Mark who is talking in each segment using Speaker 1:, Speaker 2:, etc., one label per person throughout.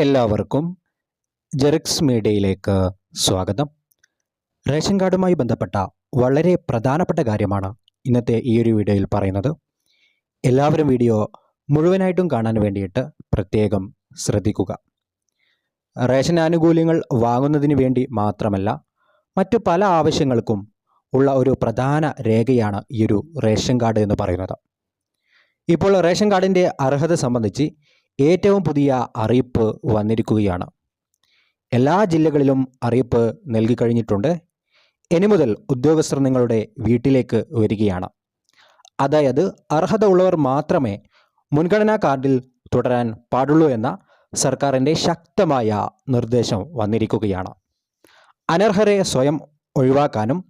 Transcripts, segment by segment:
Speaker 1: എല്ലാവർക്കും ജെറിക്സ് മീഡിയയിലേക്ക് സ്വാഗതം. റേഷൻ കാർഡുമായി ബന്ധപ്പെട്ട വളരെ പ്രധാനപ്പെട്ട കാര്യമാണ് ഇന്നത്തെ ഈ ഒരു വീഡിയോയിൽ പറയുന്നത്. എല്ലാവരും വീഡിയോ മുഴുവനായിട്ടും കാണാൻ വേണ്ടിയിട്ട് പ്രത്യേകം ശ്രദ്ധിക്കുക. റേഷൻ ആനുകൂല്യങ്ങൾ വാങ്ങുന്നതിന് വേണ്ടി മാത്രമല്ല മറ്റു പല ആവശ്യങ്ങൾക്കും ഉള്ള ഒരു പ്രധാന രേഖയാണ് ഈ ഒരു റേഷൻ കാർഡ് എന്ന് പറയുന്നത്. ഇപ്പോൾ റേഷൻ കാർഡിന്റെ അർഹത സംബന്ധിച്ച് ഏറ്റവും പുതിയ അറിയിപ്പ് വന്നിരിക്കുകയാണ്. എല്ലാ ജില്ലകളിലും അറിയിപ്പ് നൽകി കഴിഞ്ഞിട്ടുണ്ട്. ഇനി മുതൽ ഉദ്യോഗസ്ഥർ നിങ്ങളുടെ വീട്ടിലേക്ക് വരികയാണ്. അതായത് അർഹത ഉള്ളവർ മാത്രമേ മുൻഗണനാ കാർഡിൽ തുടരാൻ പാടുള്ളൂ എന്ന സർക്കാരിന്റെ ശക്തമായ നിർദ്ദേശം വന്നിരിക്കുകയാണ്. അനർഹരെ സ്വയം ഒഴിവാക്കാനും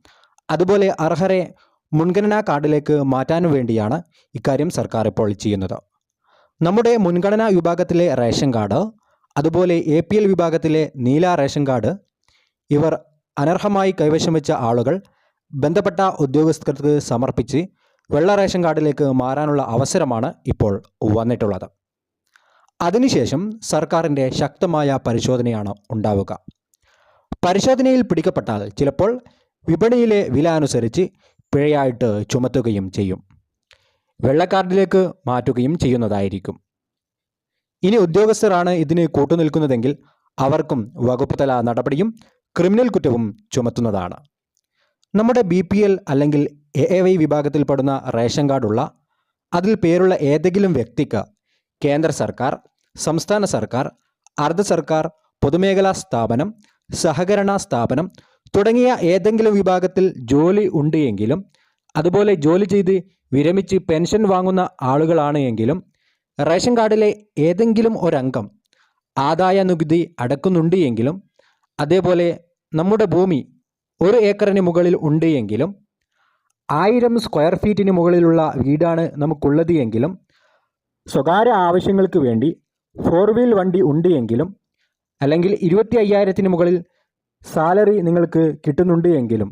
Speaker 1: അതുപോലെ അർഹരെ മുൻഗണനാ കാർഡിലേക്ക് മാറ്റാനും വേണ്ടിയാണ് ഇക്കാര്യം സർക്കാർ ഇപ്പോൾ ചെയ്യുന്നത്. നമ്മുടെ മുൻഗണനാ വിഭാഗത്തിലെ റേഷൻ കാർഡ് അതുപോലെ എ പി എൽ വിഭാഗത്തിലെ നീല റേഷൻ കാർഡ് ഇവർ അനർഹമായി കൈവശം വെച്ച ആളുകൾ ബന്ധപ്പെട്ട ഉദ്യോഗസ്ഥർക്ക് സമർപ്പിച്ച് വെള്ള റേഷൻ കാർഡിലേക്ക് മാറാനുള്ള അവസരമാണ് ഇപ്പോൾ വന്നിട്ടുള്ളത്. അതിനുശേഷം സർക്കാരിന്റെ ശക്തമായ പരിശോധനയാണ് ഉണ്ടാവുക. പരിശോധനയിൽ പിടിക്കപ്പെട്ടാൽ ചിലപ്പോൾ വിപണിയിലെ വില അനുസരിച്ച് പിഴയായിട്ട് ചുമത്തുകയും ചെയ്യും. വെള്ളക്കാർഡിലേക്ക് മാറ്റുകയും ചെയ്യുന്നതായിരിക്കും. ഇനി ഉദ്യോഗസ്ഥരാണ് ഇതിന് കൂട്ടുനിൽക്കുന്നതെങ്കിൽ അവർക്കും വകുപ്പ് തല നടപടിയും ക്രിമിനൽ കുറ്റവും ചുമത്തുന്നതാണ്. നമ്മുടെ ബി പി എൽ അല്ലെങ്കിൽ എ എ വൈ വിഭാഗത്തിൽപ്പെടുന്ന റേഷൻ കാർഡുള്ള അതിൽ പേരുള്ള ഏതെങ്കിലും വ്യക്തിക്ക് കേന്ദ്ര സർക്കാർ സംസ്ഥാന സർക്കാർ അർദ്ധ സർക്കാർ പൊതുമേഖലാ സ്ഥാപനം സഹകരണ സ്ഥാപനം തുടങ്ങിയ ഏതെങ്കിലും വിഭാഗത്തിൽ ജോലി ഉണ്ട് എങ്കിലും അതുപോലെ ജോലി ചെയ്ത് വിരമിച്ച് പെൻഷൻ വാങ്ങുന്ന ആളുകളാണ് എങ്കിലും റേഷൻ കാർഡിലെ ഏതെങ്കിലും ഒരംഗം ആദായ നികുതി അടക്കുന്നുണ്ട് എങ്കിലും അതേപോലെ നമ്മുടെ ഭൂമി ഒരു ഏക്കറിന് മുകളിൽ ഉണ്ട് എങ്കിലും ആയിരം സ്ക്വയർ ഫീറ്റിന് മുകളിലുള്ള വീടാണ് നമുക്കുള്ളത് എങ്കിലും സ്വകാര്യ ആവശ്യങ്ങൾക്ക് വേണ്ടി ഫോർ വീൽ വണ്ടി ഉണ്ട് എങ്കിലും അല്ലെങ്കിൽ ഇരുപത്തി അയ്യായിരത്തിന് മുകളിൽ സാലറി നിങ്ങൾക്ക് കിട്ടുന്നുണ്ട് എങ്കിലും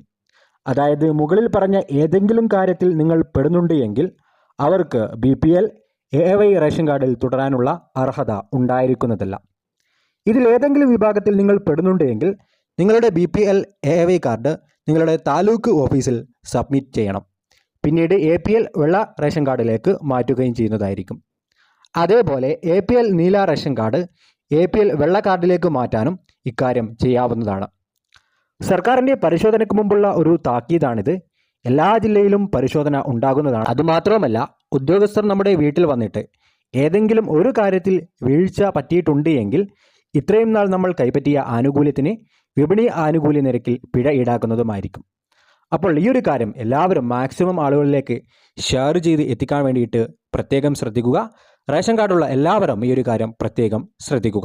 Speaker 1: അതായത് മുകളിൽ പറഞ്ഞ ഏതെങ്കിലും കാര്യത്തിൽ നിങ്ങൾ പെടുന്നുണ്ട് എങ്കിൽ അവർക്ക് B P L A Y ration കാർഡിൽ തുടരാനുള്ള അർഹത ഉണ്ടായിരിക്കുന്നതല്ല. ഇതിൽ ഏതെങ്കിലും വിഭാഗത്തിൽ നിങ്ങൾ പെടുന്നുണ്ട് എങ്കിൽ നിങ്ങളുടെ B P L A Y card നിങ്ങളുടെ താലൂക്ക് ഓഫീസിൽ സബ്മിറ്റ് ചെയ്യണം. പിന്നീട് എ പി എൽ വെള്ള റേഷൻ കാർഡിലേക്ക് മാറ്റുകയും ചെയ്യുന്നതായിരിക്കും. അതേപോലെ എ പി എൽ നീല ration card A P L വെള്ള കാർഡിലേക്ക് മാറ്റാനും ഇക്കാര്യം ചെയ്യാവുന്നതാണ്. സർക്കാരിന്റെ പരിശോധനയ്ക്ക് മുമ്പുള്ള ഒരു താക്കീതാണിത്. എല്ലാ ജില്ലയിലും പരിശോധന ഉണ്ടാകുന്നതാണ്. അതുമാത്രവുമല്ല ഉദ്യോഗസ്ഥർ നമ്മുടെ വീട്ടിൽ വന്നിട്ട് ഏതെങ്കിലും ഒരു കാര്യത്തിൽ വീഴ്ച പറ്റിയിട്ടുണ്ട് എങ്കിൽ ഇത്രയും നാൾ നമ്മൾ കൈപ്പറ്റിയ ആനുകൂല്യത്തിന് വിപണി ആനുകൂല്യ നിരക്കിൽ പിഴ ഈടാക്കുന്നതുമായിരിക്കും. അപ്പോൾ ഈ ഒരു കാര്യം എല്ലാവരും മാക്സിമം ആളുകളിലേക്ക് ഷെയർ ചെയ്ത് എത്തിക്കാൻ വേണ്ടിയിട്ട് പ്രത്യേകം ശ്രദ്ധിക്കുക. റേഷൻ കാർഡുള്ള എല്ലാവരും ഈ ഒരു കാര്യം പ്രത്യേകം ശ്രദ്ധിക്കുക.